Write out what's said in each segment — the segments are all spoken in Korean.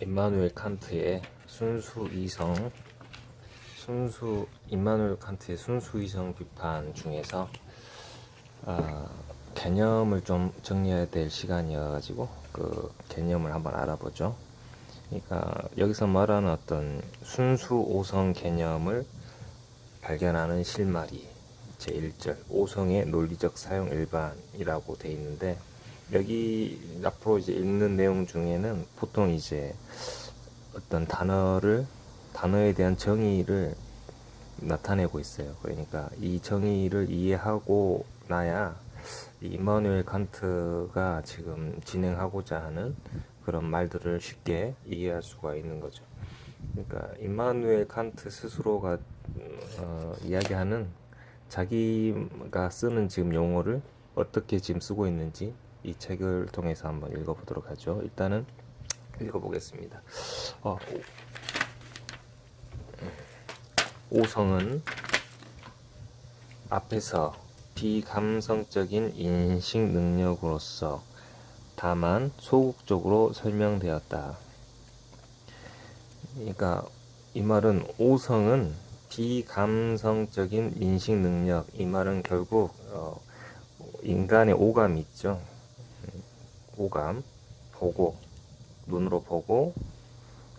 임마누엘 칸트의 순수 이성 순수 임마누엘 칸트의 순수 이성 비판 중에서 아, 개념을 좀 정리해야 될 시간이어 가지고 그 개념을 한번 알아보죠. 그러니까 여기서 말하는 어떤 순수 오성 개념을 발견하는 실마리 제 1절 오성의 논리적 사용 일반이라고 돼 있는데 여기 앞으로 이제 읽는 내용 중에는 보통 이제 어떤 단어를 단어에 대한 정의를 나타내고 있어요. 그러니까 이 정의를 이해하고 나야 이 이마누엘 칸트가 지금 진행하고자 하는 그런 말들을 쉽게 이해할 수가 있는 거죠. 그러니까 임마누엘 칸트 스스로가 어, 이야기하는 자기가 쓰는 지금 용어를 어떻게 지금 쓰고 있는지 이 책을 통해서 한번 읽어보도록 하죠. 일단은 읽어보겠습니다. 어, 오성은 앞에서 비감성적인 인식 능력으로서 다만 소극적으로 설명되었다. 그러니까 이 말은 오성은 비감성적인 인식 능력 이 말은 결국 어, 인간의 오감이 있죠. 음, 오감 보고 눈으로 보고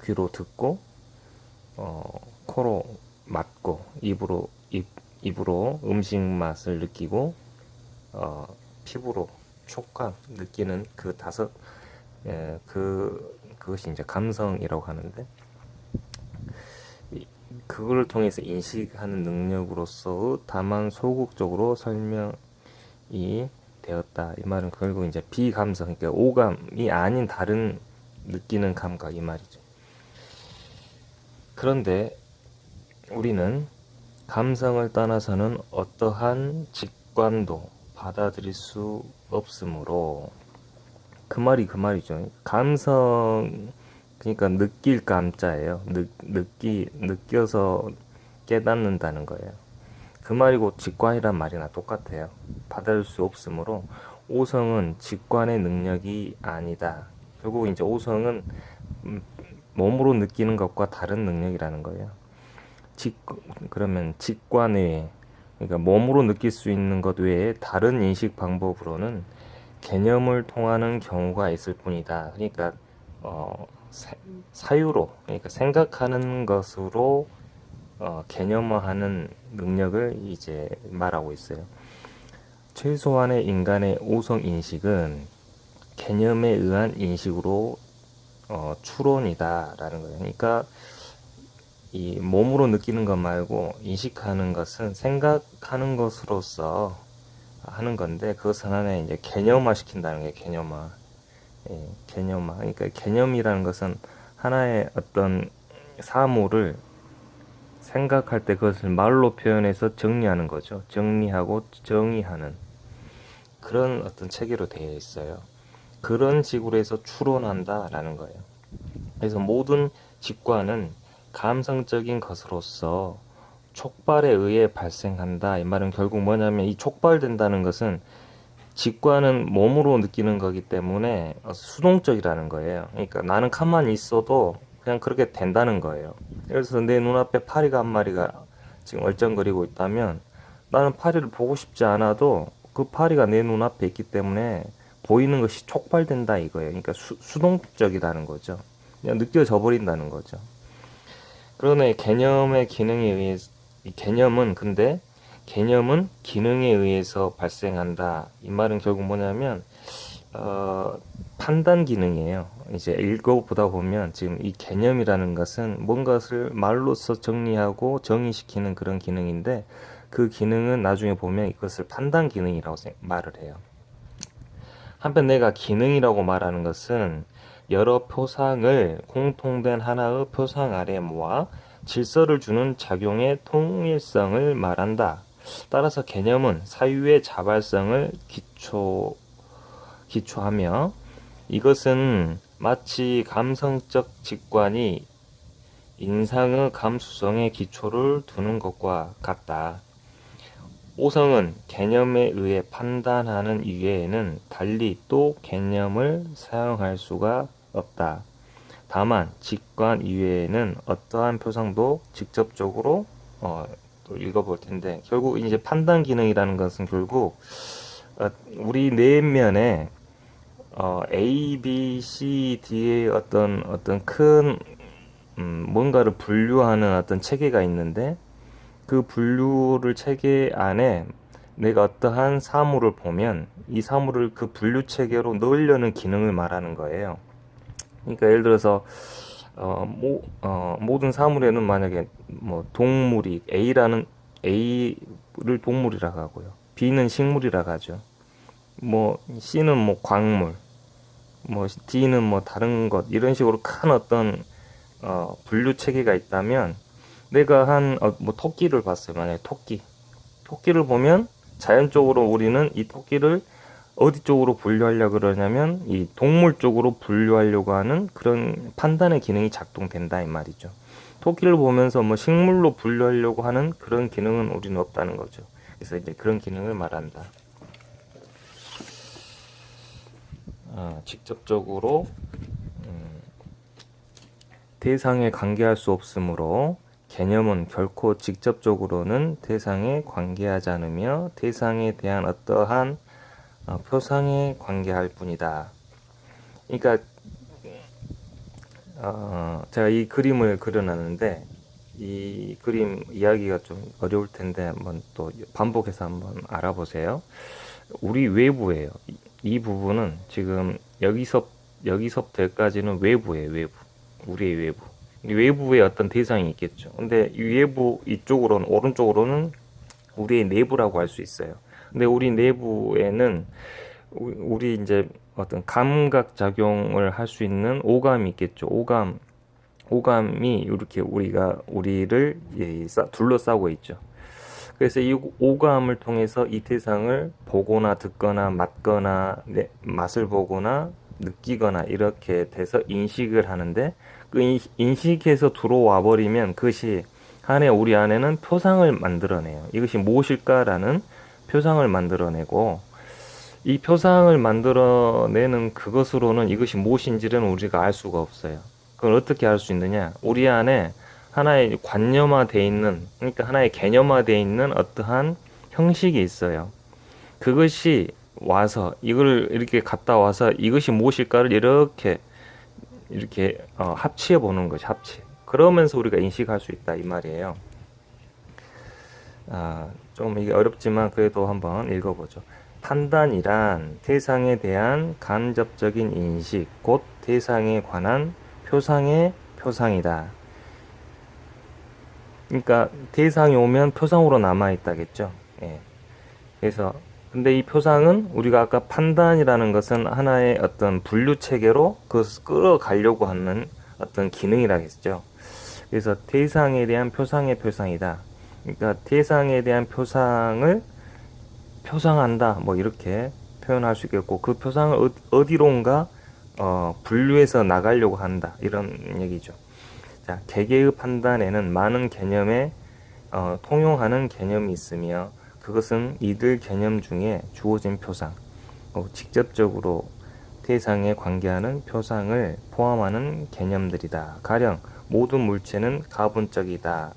귀로 듣고 어, 코로 맡고 입으로 입, 입으로 음식 맛을 느끼고 어, 피부로 촉감 느끼는 그 다섯 예, 그 그것이 이제 감성이라고 하는데 이- 그걸 통해서 인식하는 능력으로서 다만 소극적으로 설명이 되었다. 이 말은 결국 이제 비감성, 그러니까 오감이 아닌 다른 느끼는 감각 이 말이죠. 그런데 우리는 감성을 떠나서는 어떠한 직관도 받아들일 수 없으므로 그 말이 그 말이죠. 감성 그러니까 느낄 감자예요. 느, 느끼 느껴서 깨닫는다는 거예요. 그 말이고 직관이란 말이나 똑같아요. 받아들일 수 없으므로 오성은 직관의 능력이 아니다. 결국 이제 오성은 음, 몸으로 느끼는 것과 다른 능력이라는 거예요. 직 그러면 직관 외에 그러니까 몸으로 느낄 수 있는 것 외에 다른 인식 방법으로는 개념을 통하는 경우가 있을 뿐이다. 그러니까 어, 사, 사유로 그러니까 생각하는 것으로 어, 개념화하는 능력을 이제 말하고 있어요. 최소한의 인간의 오성 인식은 개념에 의한 인식으로 어, 추론이다라는 거예요. 그러니까 이 몸으로 느끼는 것 말고 인식하는 것은 생각하는 것으로서 하는 건데 그것은 하나의 이제 개념화 시킨다는 게 개념화. 예, 개념화. 그러니까 개념이라는 것은 하나의 어떤 사물을 생각할 때 그것을 말로 표현해서 정리하는 거죠. 정리하고 정의하는 그런 어떤 체계로 되어 있어요. 그런 식으로 해서 추론한다라는 거예요. 그래서 모든 직관은 감성적인 것으로서 촉발에 의해 발생한다. 이 말은 결국 뭐냐면 이 촉발된다는 것은 직관은 몸으로 느끼는 거기 때문에 수동적이라는 거예요. 그러니까 나는 가만히 있어도 그냥 그렇게 된다는 거예요. 그래서 내 눈앞에 파리가 한 마리가 지금 얼쩡거리고 있다면 나는 파리를 보고 싶지 않아도 그 파리가 내 눈앞에 있기 때문에 보이는 것이 촉발된다 이거예요. 그러니까 수, 수동적이라는 거죠. 그냥 느껴져 버린다는 거죠. 그러네 개념의 기능에 의해 이 개념은 근데 개념은 기능에 의해서 발생한다. 이 말은 결국 뭐냐면 어, 판단 기능이에요. 이제 읽어보다 보면 지금 이 개념이라는 것은 뭔가를 말로써 정리하고 정의시키는 그런 기능인데 그 기능은 나중에 보면 이것을 판단 기능이라고 생- 말을 해요. 한편 내가 기능이라고 말하는 것은 여러 표상을 공통된 하나의 표상 아래 모아 질서를 주는 작용의 통일성을 말한다. 따라서 개념은 사유의 자발성을 기초, 기초하며 이것은 마치 감성적 직관이 인상의 감수성의 기초를 두는 것과 같다. 오성은 개념에 의해 판단하는 이외에는 달리 또 개념을 사용할 수가 없다. 다만 직관 이외에는 어떠한 표상도 직접적으로 어, 또 읽어볼 텐데 결국 이제 판단 기능이라는 것은 결국 어, 우리 내면에 어, A, B, C, D의 어떤 어떤 큰 음, 뭔가를 분류하는 어떤 체계가 있는데 그 분류를 체계 안에 내가 어떠한 사물을 보면 이 사물을 그 분류 체계로 넣으려는 기능을 말하는 거예요. 그러니까 예를 들어서 어, 모, 어, 모든 사물에는 만약에 뭐 동물이 A라는 A를 동물이라고 하고요. B는 식물이라고 하죠. 뭐 C는 뭐 광물, 뭐 D는 뭐 다른 것 이런 식으로 큰 어떤 어, 분류 체계가 있다면 내가 한 어, 뭐 토끼를 봤어요. 만약에 토끼, 토끼를 보면 자연적으로 우리는 이 토끼를 어디 쪽으로 분류하려고 그러냐면 이 동물 쪽으로 분류하려고 하는 그런 판단의 기능이 작동된다 이 말이죠. 토끼를 보면서 뭐 식물로 분류하려고 하는 그런 기능은 우리는 없다는 거죠. 그래서 이제 그런 기능을 말한다. 아, 직접적으로 음, 대상에 관계할 수 없으므로 개념은 결코 직접적으로는 대상에 관계하지 않으며 대상에 대한 어떠한 어, 표상에 관계할 뿐이다. 그러니까 어, 제가 이 그림을 그려놨는데 이 그림 이야기가 좀 어려울 텐데 한번 또 반복해서 한번 알아보세요. 우리 외부예요. 이, 이 부분은 지금 여기서 여기서부터까지는 외부예요. 외부. 우리의 외부. 이 외부에 어떤 대상이 있겠죠. 근데 이 외부 이쪽으로는 오른쪽으로는 우리의 내부라고 할 수 있어요. 근데 우리 내부에는 우- 우리 이제 어떤 감각 작용을 할 수 있는 오감이 있겠죠. 오감, 오감이 이렇게 우리가 우리를 예, 싸- 둘러싸고 있죠. 그래서 이 오감을 통해서 이 대상을 보거나 듣거나 맡거나 네, 맛을 보거나 느끼거나 이렇게 돼서 인식을 하는데 그 인- 인식해서 들어와 버리면 그것이 안에 우리 안에는 표상을 만들어내요. 이것이 무엇일까라는 표상을 만들어내고 이 표상을 만들어내는 그것으로는 이것이 무엇인지는 우리가 알 수가 없어요. 그걸 어떻게 알 수 있느냐? 우리 안에 하나의 관념화되어 있는, 그러니까 하나의 개념화되어 있는 어떠한 형식이 있어요. 그것이 와서 이걸 이렇게 갔다 와서 이것이 무엇일까를 이렇게 이렇게 어, 합치해 보는 것이 합치. 그러면서 우리가 인식할 수 있다 이 말이에요. 아, 좀 이게 어렵지만 그래도 한번 읽어보죠. 판단이란 대상에 대한 간접적인 인식, 곧 대상에 관한 표상의 표상이다. 그러니까 대상이 오면 표상으로 남아 있다겠죠. 예. 그래서 근데 이 표상은 우리가 아까 판단이라는 것은 하나의 어떤 분류 체계로 그것을 끌어가려고 하는 어떤 기능이라 했죠. 그래서 대상에 대한 표상의 표상이다. 그러니까 대상에 대한 표상을 표상한다. 뭐 이렇게 표현할 수 있겠고 그 표상을 어- 어디론가 어, 분류해서 나가려고 한다. 이런 얘기죠. 자, 개개의 판단에는 많은 개념에 어, 통용하는 개념이 있으며 그것은 이들 개념 중에 주어진 표상, 어, 직접적으로 대상에 관계하는 표상을 포함하는 개념들이다. 가령 모든 물체는 가분적이다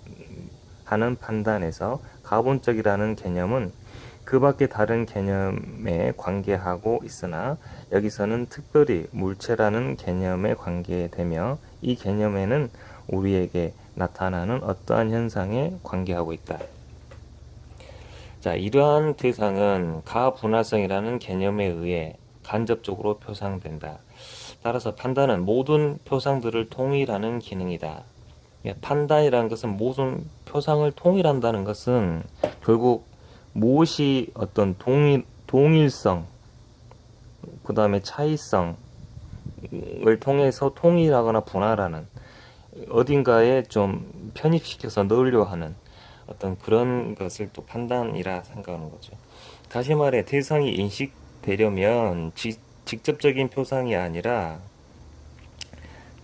하는 판단에서 가분적이라는 개념은 그 밖에 다른 개념에 관계하고 있으나 여기서는 특별히 물체라는 개념에 관계되며 이 개념에는 우리에게 나타나는 어떠한 현상에 관계하고 있다. 자, 이러한 대상은 가분화성이라는 개념에 의해 간접적으로 표상된다. 따라서 판단은 모든 표상들을 통일하는 기능이다. 예, 판단이라는 것은 모든 표상을 통일한다는 것은 결국 무엇이 어떤 동일, 동일성, 그 다음에 차이성을 통해서 통일하거나 분할하는 어딘가에 좀 편입시켜서 넣으려 하는 어떤 그런 것을 또 판단이라 생각하는 거죠. 다시 말해 대상이 인식되려면 지- 직접적인 표상이 아니라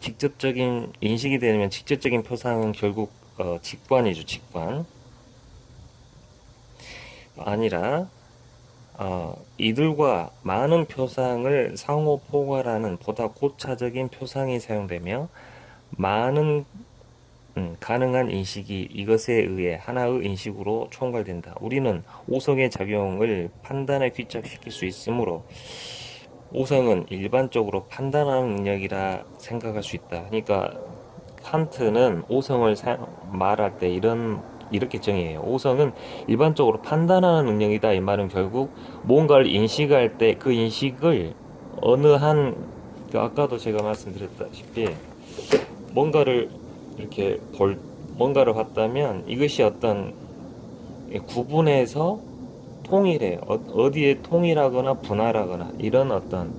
직접적인 인식이 되려면 직접적인 표상은 결국 어, 직관이죠, 직관. 아니라 어, 이들과 많은 표상을 상호 포괄하는 보다 고차적인 표상이 사용되며 많은 음, 가능한 인식이 이것에 의해 하나의 인식으로 총괄된다. 우리는 오성의 작용을 판단에 귀착시킬 수 있으므로 오성은 일반적으로 판단하는 능력이라 생각할 수 있다. 그러니까 칸트는 오성을 사- 말할 때 이런 이렇게 정의해요. 오성은 일반적으로 판단하는 능력이다. 이 말은 결국 뭔가를 인식할 때 그 인식을 어느 한그 아까도 제가 말씀드렸다시피 뭔가를 이렇게 볼 뭔가를 봤다면 이것이 어떤 구분해서 통일해 어, 어디에 통일하거나 분할하거나 이런 어떤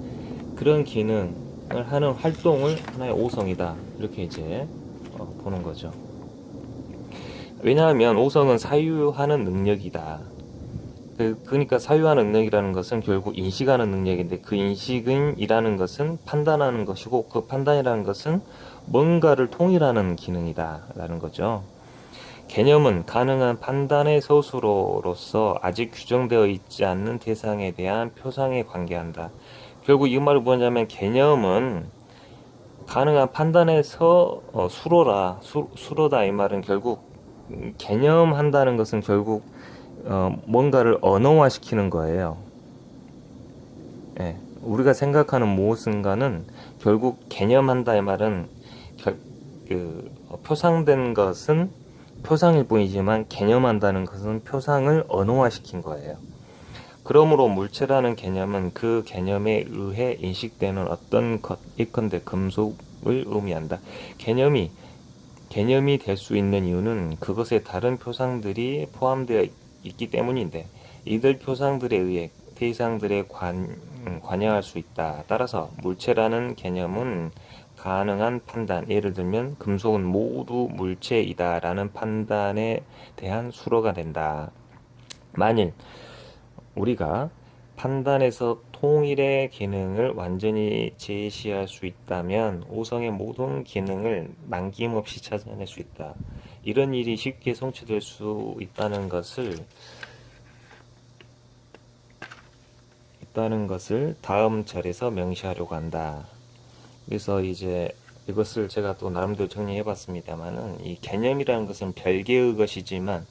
그런 기능을 하는 활동을 하나의 오성이다 이렇게 이제 어, 보는 거죠. 왜냐하면 오성은 사유하는 능력이다. 그, 그러니까 사유하는 능력이라는 것은 결국 인식하는 능력인데 그 인식은이라는 것은 판단하는 것이고 그 판단이라는 것은 뭔가를 통일하는 기능이다라는 거죠. 개념은 가능한 판단의 서술어로서 아직 규정되어 있지 않는 대상에 대한 표상에 관계한다. 결국 이 말을 뭐냐면 개념은 가능한 판단의 서 어, 수로라 수, 수로다 이 말은 결국 음, 개념한다는 것은 결국 어, 뭔가를 언어화시키는 거예요. 예, 우리가 생각하는 무엇인가는 결국 개념한다 이 말은 결, 그, 어, 표상된 것은 표상일 뿐이지만 개념한다는 것은 표상을 언어화시킨 거예요. 그러므로 물체라는 개념은 그 개념에 의해 인식되는 어떤 것, 이컨대 금속을 의미한다. 개념이 개념이 될 수 있는 이유는 그것에 다른 표상들이 포함되어 있기 때문인데 이들 표상들에 의해 대상들에 관, 음, 관여할 수 있다. 따라서 물체라는 개념은 가능한 판단, 예를 들면 금속은 모두 물체이다라는 판단에 대한 수로가 된다. 만일 우리가 판단에서 통일의 기능을 완전히 제시할 수 있다면 오성의 모든 기능을 남김없이 찾아낼 수 있다. 이런 일이 쉽게 성취될 수 있다는 것을 있다는 것을 다음 절에서 명시하려고 한다. 그래서 이제 이것을 제가 또 나름대로 정리해 봤습니다만은 이 개념이라는 것은 별개의 것이지만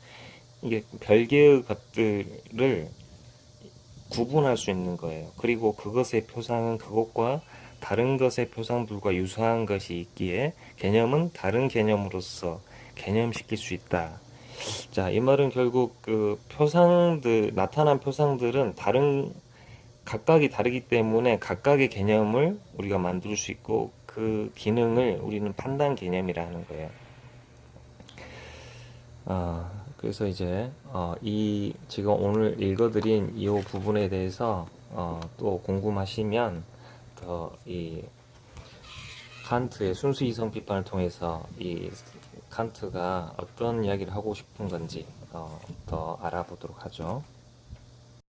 이게 별개의 것들을 구분할 수 있는 거예요. 그리고 그것의 표상은 그것과 다른 것의 표상들과 유사한 것이 있기에 개념은 다른 개념으로서 개념시킬 수 있다. 자, 이 말은 결국 그 표상들, 나타난 표상들은 다른, 각각이 다르기 때문에 각각의 개념을 우리가 만들 수 있고 그 기능을 우리는 판단 개념이라 하는 거예요. 아, 그래서 이제 어, 이 지금 오늘 읽어드린 이 부분에 대해서 어, 또 궁금하시면 더 이 칸트의 순수 이성 비판을 통해서 이 칸트가 어떤 이야기를 하고 싶은 건지 어, 더 알아보도록 하죠.